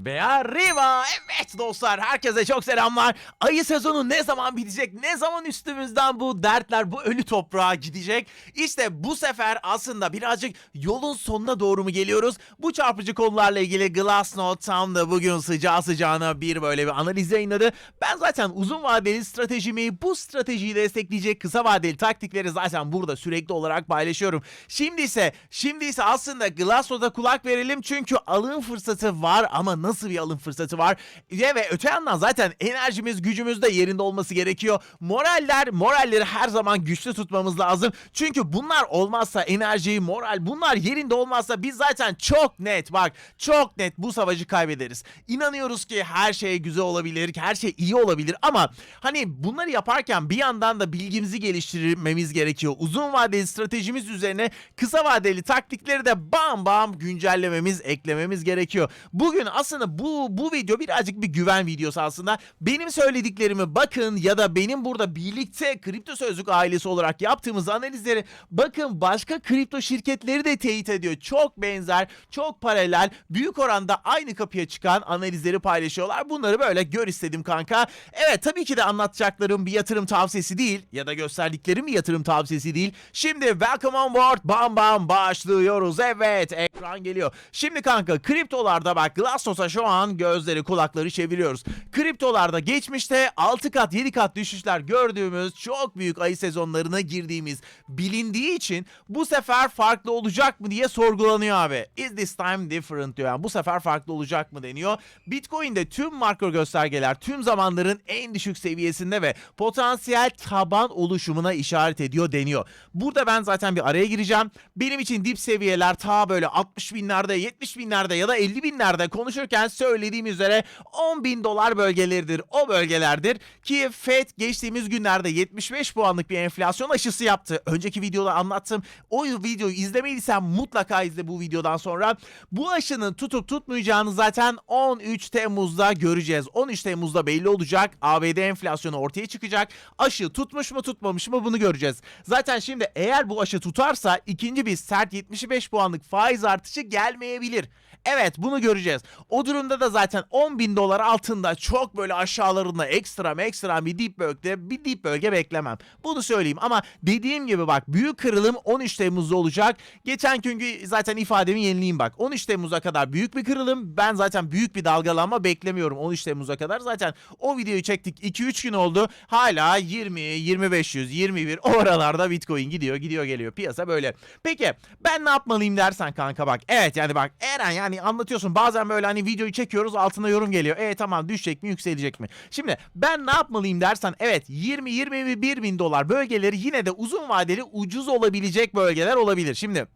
¡Ve arriba! Evet dostlar herkese çok selamlar. Ayı sezonu ne zaman bitecek? Ne zaman üstümüzden bu dertler bu ölü toprağa gidecek? İşte bu sefer aslında birazcık yolun sonuna doğru mu geliyoruz? Bu çarpıcı konularla ilgili Glassnode tam da bugün sıcağı sıcağına bir böyle bir analiz yayınladı. Ben zaten uzun vadeli stratejimi bu stratejiyi destekleyecek kısa vadeli taktikleri zaten burada sürekli olarak paylaşıyorum. Şimdi ise şimdi ise aslında Glassnode'a kulak verelim çünkü alım fırsatı var ama nasıl bir alım fırsatı var? Ve, ve öte yandan zaten enerjimiz gücümüz de yerinde olması gerekiyor. Moraller moralleri her zaman güçlü tutmamız lazım. Çünkü bunlar olmazsa enerji, moral bunlar yerinde olmazsa biz zaten çok net bak çok net bu savaşı kaybederiz. İnanıyoruz ki her şey güzel olabilir, her şey iyi olabilir ama hani bunları yaparken bir yandan da bilgimizi geliştirmemiz gerekiyor. Uzun vadeli stratejimiz üzerine kısa vadeli taktikleri de bam bam güncellememiz, eklememiz gerekiyor. Bugün aslında bu bu video birazcık bir güven videosu aslında. Benim söylediklerimi bakın ya da benim burada birlikte kripto sözlük ailesi olarak yaptığımız analizleri bakın başka kripto şirketleri de teyit ediyor. Çok benzer, çok paralel, büyük oranda aynı kapıya çıkan analizleri paylaşıyorlar. Bunları böyle gör istedim kanka. Evet tabii ki de anlatacaklarım bir yatırım tavsiyesi değil ya da gösterdiklerim bir yatırım tavsiyesi değil. Şimdi welcome on board bam bam başlıyoruz. Evet ekran geliyor. Şimdi kanka kriptolarda bak Glassnos'a şu an gözleri kulakları çeviriyoruz. Kriptolarda geçmişte 6 kat 7 kat düşüşler gördüğümüz çok büyük ayı sezonlarına girdiğimiz bilindiği için bu sefer farklı olacak mı diye sorgulanıyor abi. Is this time different diyor. Yani bu sefer farklı olacak mı deniyor. Bitcoin'de tüm makro göstergeler tüm zamanların en düşük seviyesinde ve potansiyel taban oluşumuna işaret ediyor deniyor. Burada ben zaten bir araya gireceğim. Benim için dip seviyeler ta böyle 60 binlerde, 70 binlerde ya da 50 binlerde konuşurken söylediğim üzere 10 bin dolar bölgeleridir. O bölgelerdir ki FED geçtiğimiz günlerde 75 puanlık bir enflasyon aşısı yaptı. Önceki videoda anlattım. O videoyu izlemediysen mutlaka izle bu videodan sonra. Bu aşının tutup tutmayacağını zaten 13 Temmuz'da göreceğiz. 13 Temmuz'da belli olacak. ABD enflasyonu ortaya çıkacak. Aşı tutmuş mu tutmamış mı bunu göreceğiz. Zaten şimdi eğer bu aşı tutarsa ikinci bir sert 75 puanlık faiz artışı gelmeyebilir. Evet bunu göreceğiz. O durumda da zaten 10 bin dolar altında çok böyle aşağılarında ekstra ekstra bir dip bölge bir dip bölge beklemem. Bunu söyleyeyim ama dediğim gibi bak büyük kırılım 13 Temmuz'da olacak. Geçen günkü zaten ifademi yenileyim bak. 13 Temmuz'a kadar büyük bir kırılım. Ben zaten büyük bir dalgalanma beklemiyorum 13 Temmuz'a kadar. Zaten o videoyu çektik 2-3 gün oldu. Hala 20, 2500, 21 o aralarda Bitcoin gidiyor gidiyor geliyor. Piyasa böyle. Peki ben ne yapmalıyım dersen kanka bak. Evet yani bak Eren yani anlatıyorsun bazen böyle hani videoyu çekiyoruz altına yorum geliyor. E tamam düşecek mi yükselecek mi? Şimdi ben ne yapmalıyım dersen evet 20-21 bin dolar bölgeleri yine de uzun vadeli ucuz olabilecek bölgeler olabilir. Şimdi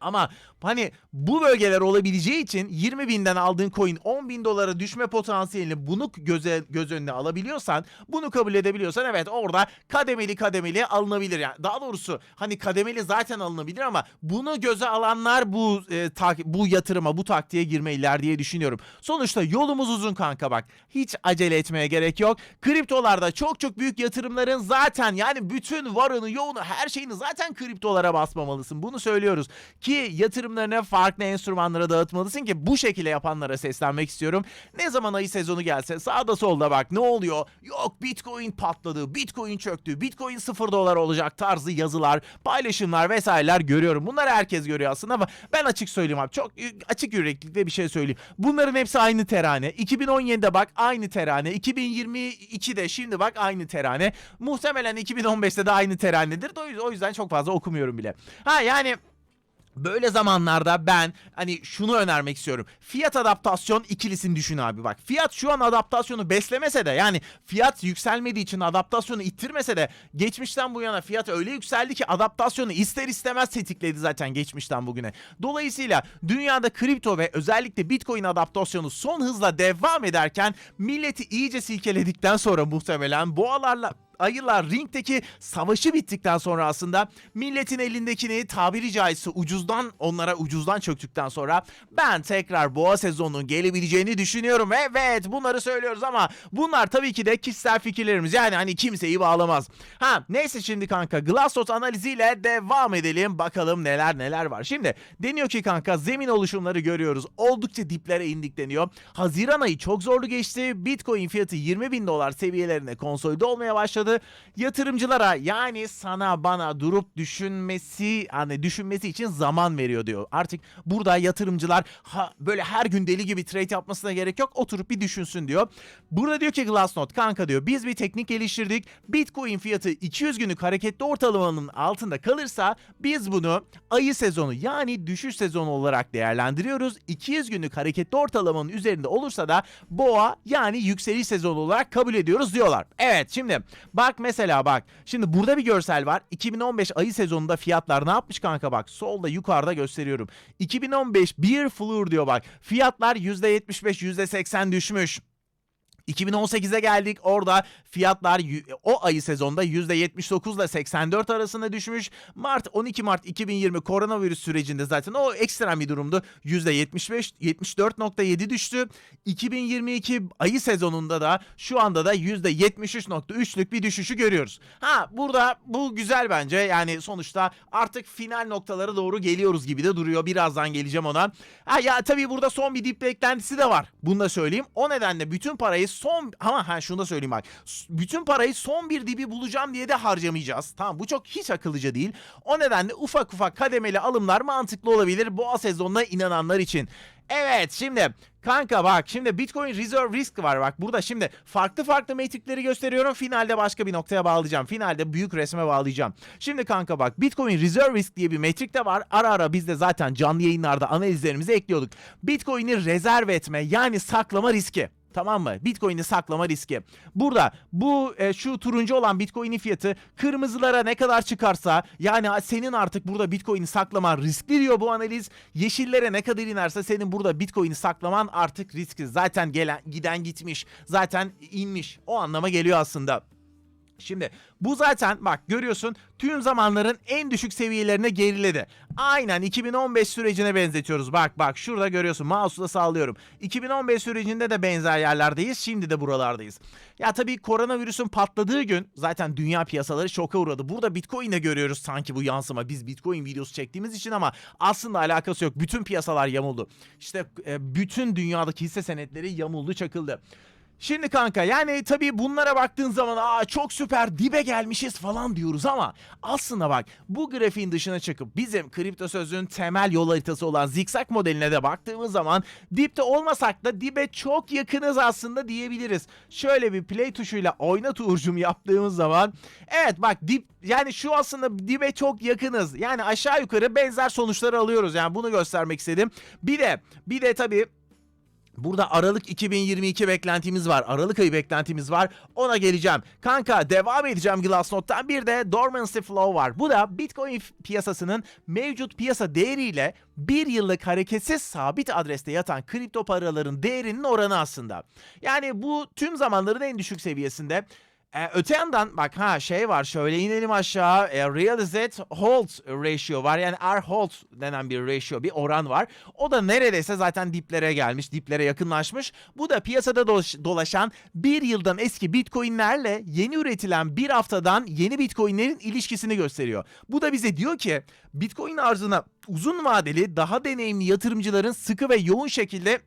ama hani bu bölgeler olabileceği için 20 binden aldığın coin 10 bin dolara düşme potansiyelini bunu göze, göz önüne alabiliyorsan bunu kabul edebiliyorsan evet orada kademeli kademeli alınabilir. Yani daha doğrusu hani kademeli zaten alınabilir ama bunu göze alanlar bu e, tak- bu yatırıma bu taktiğe girmeliler diye düşünüyorum. Sonuçta yolumuz uzun kanka bak. Hiç acele etmeye gerek yok. Kriptolarda çok çok büyük yatırımların zaten yani bütün varını yoğunu her şeyini zaten kriptolara basmamalısın. Bunu söylüyoruz ki yatırımlarını farklı enstrümanlara dağıtmalısın ki bu şekilde yapanlara seslenmek istiyorum. Ne zaman ayı sezonu gelse sağda solda bak ne oluyor? Yok Bitcoin patladı, Bitcoin çöktü, Bitcoin 0 dolar olacak tarzı yazılar, paylaşımlar vesaireler görüyorum. Bunları herkes görüyor aslında ama ben açık söyleyeyim abi. Çok açık yüreklilikle bir şey söyleyeyim. Bunların hepsi aynı terane. 2017'de bak aynı terane. 2022'de şimdi bak aynı terane. Muhtemelen 2015'te de aynı teranedir. O yüzden çok fazla okumuyorum bile. Ha yani Böyle zamanlarda ben hani şunu önermek istiyorum. Fiyat adaptasyon ikilisini düşün abi bak. Fiyat şu an adaptasyonu beslemese de yani fiyat yükselmediği için adaptasyonu ittirmese de geçmişten bu yana fiyat öyle yükseldi ki adaptasyonu ister istemez tetikledi zaten geçmişten bugüne. Dolayısıyla dünyada kripto ve özellikle Bitcoin adaptasyonu son hızla devam ederken milleti iyice silkeledikten sonra muhtemelen boğalarla ayılar ringdeki savaşı bittikten sonra aslında milletin elindekini tabiri caizse ucuzdan onlara ucuzdan çöktükten sonra ben tekrar boğa sezonunun gelebileceğini düşünüyorum. Evet bunları söylüyoruz ama bunlar tabii ki de kişisel fikirlerimiz yani hani kimseyi bağlamaz. Ha neyse şimdi kanka Glassot analiziyle devam edelim bakalım neler neler var. Şimdi deniyor ki kanka zemin oluşumları görüyoruz. Oldukça diplere indik deniyor. Haziran ayı çok zorlu geçti. Bitcoin fiyatı 20 bin dolar seviyelerine konsolide olmaya başladı. Yatırımcılara yani sana bana durup düşünmesi hani düşünmesi için zaman veriyor diyor. Artık burada yatırımcılar ha, böyle her gün deli gibi trade yapmasına gerek yok. Oturup bir düşünsün diyor. Burada diyor ki Glassnode kanka diyor biz bir teknik geliştirdik. Bitcoin fiyatı 200 günlük hareketli ortalamanın altında kalırsa biz bunu ayı sezonu yani düşüş sezonu olarak değerlendiriyoruz. 200 günlük hareketli ortalamanın üzerinde olursa da boğa yani yükseliş sezonu olarak kabul ediyoruz diyorlar. Evet şimdi bak mesela bak. Şimdi burada bir görsel var. 2015 ayı sezonunda fiyatlar ne yapmış kanka bak. Solda yukarıda gösteriyorum. 2015 bir floor diyor bak. Fiyatlar %75 %80 düşmüş. 2018'e geldik. Orada fiyatlar o ayı sezonda %79 ile 84 arasında düşmüş. Mart 12 Mart 2020 koronavirüs sürecinde zaten o ekstrem bir durumdu. %75 74.7 düştü. 2022 ayı sezonunda da şu anda da %73.3'lük bir düşüşü görüyoruz. Ha burada bu güzel bence. Yani sonuçta artık final noktalara doğru geliyoruz gibi de duruyor. Birazdan geleceğim ona. Ha ya tabii burada son bir dip beklentisi de var. Bunu da söyleyeyim. O nedenle bütün parayı son ama ha şunu da söyleyeyim bak. Bütün parayı son bir dibi bulacağım diye de harcamayacağız. Tamam bu çok hiç akıllıca değil. O nedenle ufak ufak kademeli alımlar mantıklı olabilir boğa sezonuna inananlar için. Evet şimdi kanka bak şimdi Bitcoin Reserve Risk var bak burada şimdi farklı farklı metrikleri gösteriyorum finalde başka bir noktaya bağlayacağım finalde büyük resme bağlayacağım. Şimdi kanka bak Bitcoin Reserve Risk diye bir metrik de var ara ara biz de zaten canlı yayınlarda analizlerimizi ekliyorduk. Bitcoin'i rezerv etme yani saklama riski. Tamam mı? Bitcoin'i saklama riski. Burada bu e, şu turuncu olan Bitcoin'in fiyatı kırmızılara ne kadar çıkarsa yani senin artık burada Bitcoin'i saklaman riskli diyor bu analiz. Yeşillere ne kadar inerse senin burada Bitcoin'i saklaman artık riskli. Zaten gelen giden gitmiş. Zaten inmiş. O anlama geliyor aslında. Şimdi bu zaten bak görüyorsun tüm zamanların en düşük seviyelerine geriledi. Aynen 2015 sürecine benzetiyoruz. Bak bak şurada görüyorsun mouse'la sağlıyorum. 2015 sürecinde de benzer yerlerdeyiz. Şimdi de buralardayız. Ya tabii koronavirüsün patladığı gün zaten dünya piyasaları şoka uğradı. Burada Bitcoin'de görüyoruz sanki bu yansıma. Biz Bitcoin videosu çektiğimiz için ama aslında alakası yok. Bütün piyasalar yamuldu. İşte e, bütün dünyadaki hisse senetleri yamuldu çakıldı. Şimdi kanka yani tabii bunlara baktığın zaman aa çok süper dibe gelmişiz falan diyoruz ama aslında bak bu grafiğin dışına çıkıp bizim kripto sözün temel yol haritası olan zikzak modeline de baktığımız zaman dipte olmasak da dibe çok yakınız aslında diyebiliriz. Şöyle bir play tuşuyla oynat uğurcum yaptığımız zaman evet bak dip yani şu aslında dibe çok yakınız. Yani aşağı yukarı benzer sonuçlar alıyoruz yani bunu göstermek istedim. Bir de bir de tabii Burada Aralık 2022 beklentimiz var. Aralık ayı beklentimiz var. Ona geleceğim. Kanka devam edeceğim Glassnode'dan. Bir de Dormancy Flow var. Bu da Bitcoin piyasasının mevcut piyasa değeriyle bir yıllık hareketsiz sabit adreste yatan kripto paraların değerinin oranı aslında. Yani bu tüm zamanların en düşük seviyesinde. Ee, öte yandan bak ha şey var şöyle inelim aşağı e, realize hold ratio var yani R hold denen bir ratio bir oran var. O da neredeyse zaten diplere gelmiş diplere yakınlaşmış. Bu da piyasada dolaş- dolaşan bir yıldan eski bitcoinlerle yeni üretilen bir haftadan yeni bitcoinlerin ilişkisini gösteriyor. Bu da bize diyor ki bitcoin arzına uzun vadeli daha deneyimli yatırımcıların sıkı ve yoğun şekilde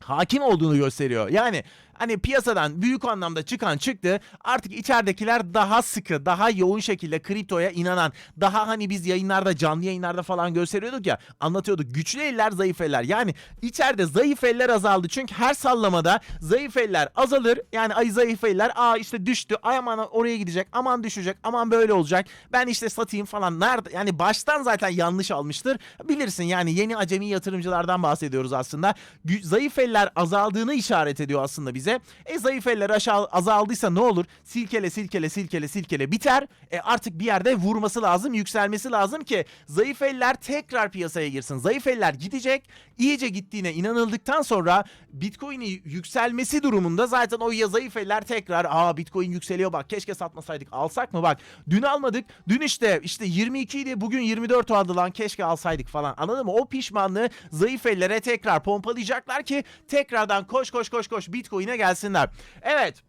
hakim olduğunu gösteriyor. Yani hani piyasadan büyük anlamda çıkan çıktı. Artık içeridekiler daha sıkı, daha yoğun şekilde kriptoya inanan, daha hani biz yayınlarda, canlı yayınlarda falan gösteriyorduk ya, anlatıyorduk. Güçlü eller, zayıf eller. Yani içeride zayıf eller azaldı. Çünkü her sallamada zayıf eller azalır. Yani ay zayıf eller, aa işte düştü, ay aman oraya gidecek, aman düşecek, aman böyle olacak. Ben işte satayım falan. Nerede? Yani baştan zaten yanlış almıştır. Bilirsin yani yeni acemi yatırımcılardan bahsediyoruz aslında. Zayıf eller azaldığını işaret ediyor aslında bize. Bize. E zayıf eller aşağı azaldıysa ne olur? Silkele silkele silkele silkele biter. E artık bir yerde vurması lazım, yükselmesi lazım ki zayıf eller tekrar piyasaya girsin. Zayıf eller gidecek. İyice gittiğine inanıldıktan sonra Bitcoin'i yükselmesi durumunda zaten o ya zayıf eller tekrar aa Bitcoin yükseliyor bak keşke satmasaydık alsak mı bak dün almadık dün işte işte 22 idi bugün 24 aldı lan keşke alsaydık falan anladın mı o pişmanlığı zayıf ellere tekrar pompalayacaklar ki tekrardan koş koş koş koş Bitcoin'e gelsinler. Evet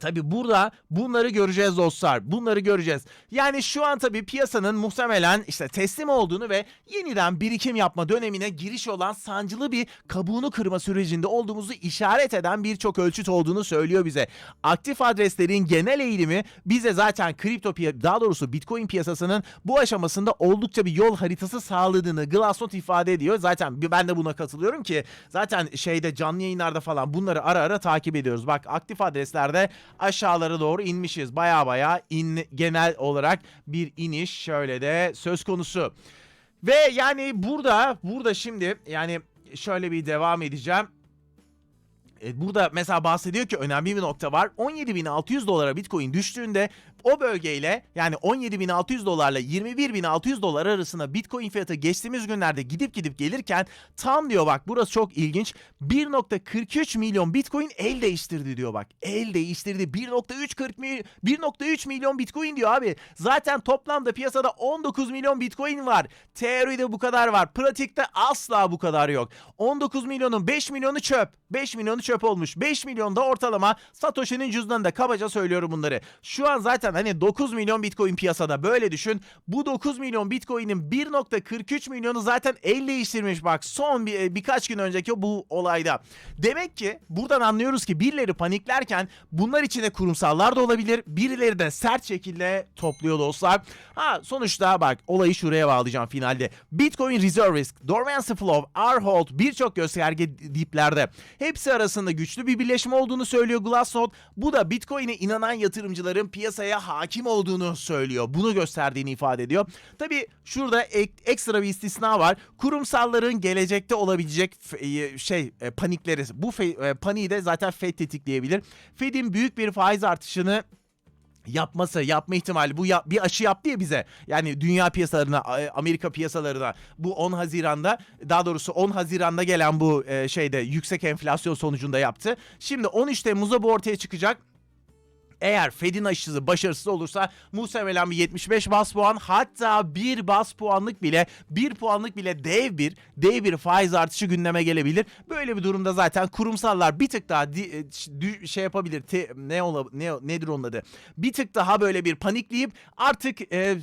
Tabi burada bunları göreceğiz dostlar. Bunları göreceğiz. Yani şu an tabi piyasanın muhtemelen işte teslim olduğunu ve yeniden birikim yapma dönemine giriş olan sancılı bir kabuğunu kırma sürecinde olduğumuzu işaret eden birçok ölçüt olduğunu söylüyor bize. Aktif adreslerin genel eğilimi bize zaten kripto daha doğrusu Bitcoin piyasasının bu aşamasında oldukça bir yol haritası sağladığını Glassnode ifade ediyor. Zaten ben de buna katılıyorum ki zaten şeyde canlı yayınlarda falan bunları ara ara takip ediyoruz. Bak aktif adreslerde aşağılara doğru inmişiz. Baya baya in, genel olarak bir iniş şöyle de söz konusu. Ve yani burada burada şimdi yani şöyle bir devam edeceğim. E, Burada mesela bahsediyor ki önemli bir nokta var. 17.600 dolara Bitcoin düştüğünde o bölgeyle yani 17.600 dolarla 21.600 dolar arasında Bitcoin fiyatı geçtiğimiz günlerde gidip gidip gelirken tam diyor bak burası çok ilginç 1.43 milyon Bitcoin el değiştirdi diyor bak. El değiştirdi 1.340 mi- 1.3 milyon Bitcoin diyor abi. Zaten toplamda piyasada 19 milyon Bitcoin var. Teoride bu kadar var. Pratikte asla bu kadar yok. 19 milyonun 5 milyonu çöp. 5 milyonu çöp olmuş. 5 milyon da ortalama Satoshi'nin cüzdanında kabaca söylüyorum bunları. Şu an zaten hani 9 milyon Bitcoin piyasada böyle düşün. Bu 9 milyon Bitcoin'in 1.43 milyonu zaten el değiştirmiş bak son bir, birkaç gün önceki bu olayda. Demek ki buradan anlıyoruz ki birileri paniklerken bunlar içinde kurumsallar da olabilir. Birileri de sert şekilde topluyor dostlar. Ha sonuçta bak olayı şuraya bağlayacağım finalde. Bitcoin Reserve Risk, Dormancy Flow, R-Hold birçok gösterge diplerde. Hepsi arasında güçlü bir birleşme olduğunu söylüyor Glassnode. Bu da Bitcoin'e inanan yatırımcıların piyasaya hakim olduğunu söylüyor. Bunu gösterdiğini ifade ediyor. Tabi şurada ek- ekstra bir istisna var. Kurumsalların gelecekte olabilecek e, şey e, panikleri. Bu fe- e, paniği de zaten Fed tetikleyebilir. Fed'in büyük bir faiz artışını yapması, yapma ihtimali bu ya- bir aşı yaptı ya bize. Yani dünya piyasalarına, Amerika piyasalarına bu 10 Haziran'da daha doğrusu 10 Haziran'da gelen bu e, şeyde yüksek enflasyon sonucunda yaptı. Şimdi 13 Temmuz'da bu ortaya çıkacak. Eğer Fed'in aşısı başarısız olursa muhtemelen bir 75 bas puan hatta bir bas puanlık bile bir puanlık bile dev bir dev bir faiz artışı gündeme gelebilir. Böyle bir durumda zaten kurumsallar bir tık daha di- e, dü- şey yapabilir. Te- ne ola ne nedir onun adı? Bir tık daha böyle bir panikleyip artık e,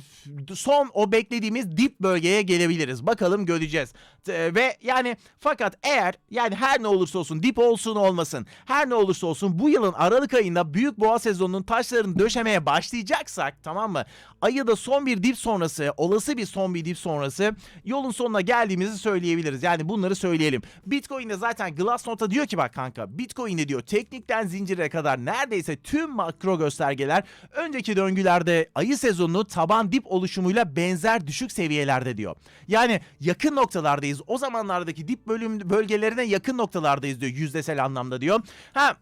son o beklediğimiz dip bölgeye gelebiliriz. Bakalım göreceğiz. T- ve yani fakat eğer yani her ne olursa olsun dip olsun olmasın her ne olursa olsun bu yılın Aralık ayında büyük boğa sezonunun taşlarını döşemeye başlayacaksak tamam mı? Ayı da son bir dip sonrası olası bir son bir dip sonrası yolun sonuna geldiğimizi söyleyebiliriz. Yani bunları söyleyelim. Bitcoin'de zaten Glassnode'a diyor ki bak kanka Bitcoin'de diyor teknikten zincire kadar neredeyse tüm makro göstergeler önceki döngülerde ayı sezonunu taban dip oluşumuyla benzer düşük seviyelerde diyor. Yani yakın noktalardayız. O zamanlardaki dip bölüm bölgelerine yakın noktalardayız diyor yüzdesel anlamda diyor. Ha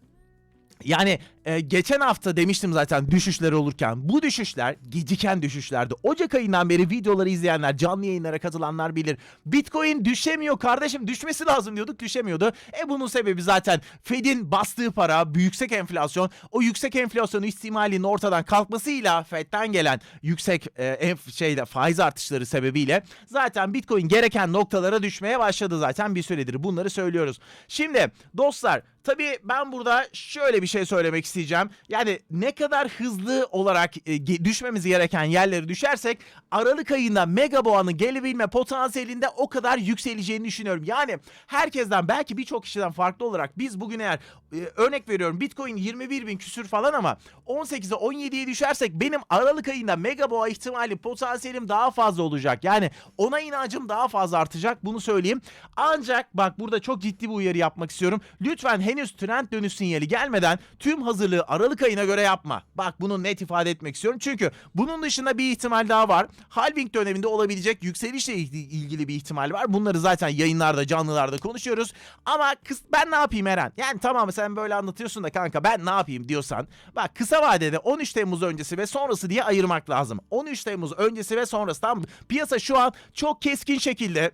yani e, geçen hafta demiştim zaten düşüşler olurken bu düşüşler geciken düşüşlerdi. Ocak ayından beri videoları izleyenler, canlı yayınlara katılanlar bilir. Bitcoin düşemiyor kardeşim düşmesi lazım diyorduk düşemiyordu. E bunun sebebi zaten Fed'in bastığı para, yüksek enflasyon. O yüksek enflasyon ihtimalinin ortadan kalkmasıyla Fed'den gelen yüksek e, şeyde faiz artışları sebebiyle zaten Bitcoin gereken noktalara düşmeye başladı zaten bir süredir. Bunları söylüyoruz. Şimdi dostlar Tabii ben burada şöyle bir şey söylemek isteyeceğim. Yani ne kadar hızlı olarak e, düşmemiz gereken yerleri düşersek Aralık ayında mega boğanın gelebilme potansiyelinde o kadar yükseleceğini düşünüyorum. Yani herkesten belki birçok kişiden farklı olarak biz bugün eğer e, örnek veriyorum Bitcoin 21 bin küsür falan ama 18'e 17'ye düşersek benim Aralık ayında mega boğa ihtimali potansiyelim daha fazla olacak. Yani ona inancım daha fazla artacak bunu söyleyeyim. Ancak bak burada çok ciddi bir uyarı yapmak istiyorum. Lütfen henüz trend dönüş sinyali gelmeden tüm hazır hazırlığı Aralık ayına göre yapma. Bak bunu net ifade etmek istiyorum. Çünkü bunun dışında bir ihtimal daha var. Halving döneminde olabilecek yükselişle ilgili bir ihtimal var. Bunları zaten yayınlarda, canlılarda konuşuyoruz. Ama kıs ben ne yapayım Eren? Yani tamam sen böyle anlatıyorsun da kanka ben ne yapayım diyorsan. Bak kısa vadede 13 Temmuz öncesi ve sonrası diye ayırmak lazım. 13 Temmuz öncesi ve sonrası tam piyasa şu an çok keskin şekilde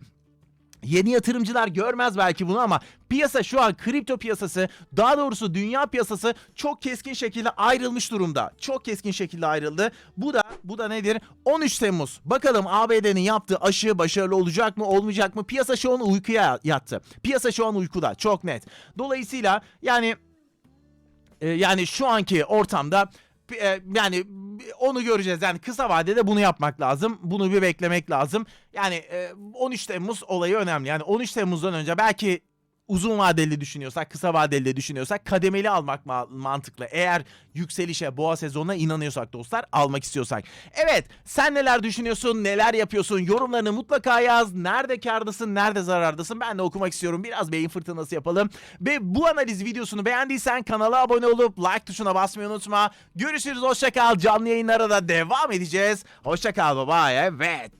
Yeni yatırımcılar görmez belki bunu ama piyasa şu an kripto piyasası daha doğrusu dünya piyasası çok keskin şekilde ayrılmış durumda. Çok keskin şekilde ayrıldı. Bu da bu da nedir? 13 Temmuz. Bakalım ABD'nin yaptığı aşı başarılı olacak mı olmayacak mı? Piyasa şu an uykuya yattı. Piyasa şu an uykuda çok net. Dolayısıyla yani e, yani şu anki ortamda e, yani onu göreceğiz. Yani kısa vadede bunu yapmak lazım. Bunu bir beklemek lazım. Yani e, 13 Temmuz olayı önemli. Yani 13 Temmuz'dan önce belki uzun vadeli düşünüyorsak, kısa vadeli de düşünüyorsak kademeli almak ma- mantıklı. Eğer yükselişe, boğa sezonuna inanıyorsak dostlar, almak istiyorsak. Evet, sen neler düşünüyorsun, neler yapıyorsun? Yorumlarını mutlaka yaz. Nerede kârdasın, nerede zarardasın? Ben de okumak istiyorum. Biraz beyin fırtınası yapalım. Ve bu analiz videosunu beğendiysen kanala abone olup like tuşuna basmayı unutma. Görüşürüz, hoşça kal. Canlı yayınlara da devam edeceğiz. Hoşça kal baba. Evet.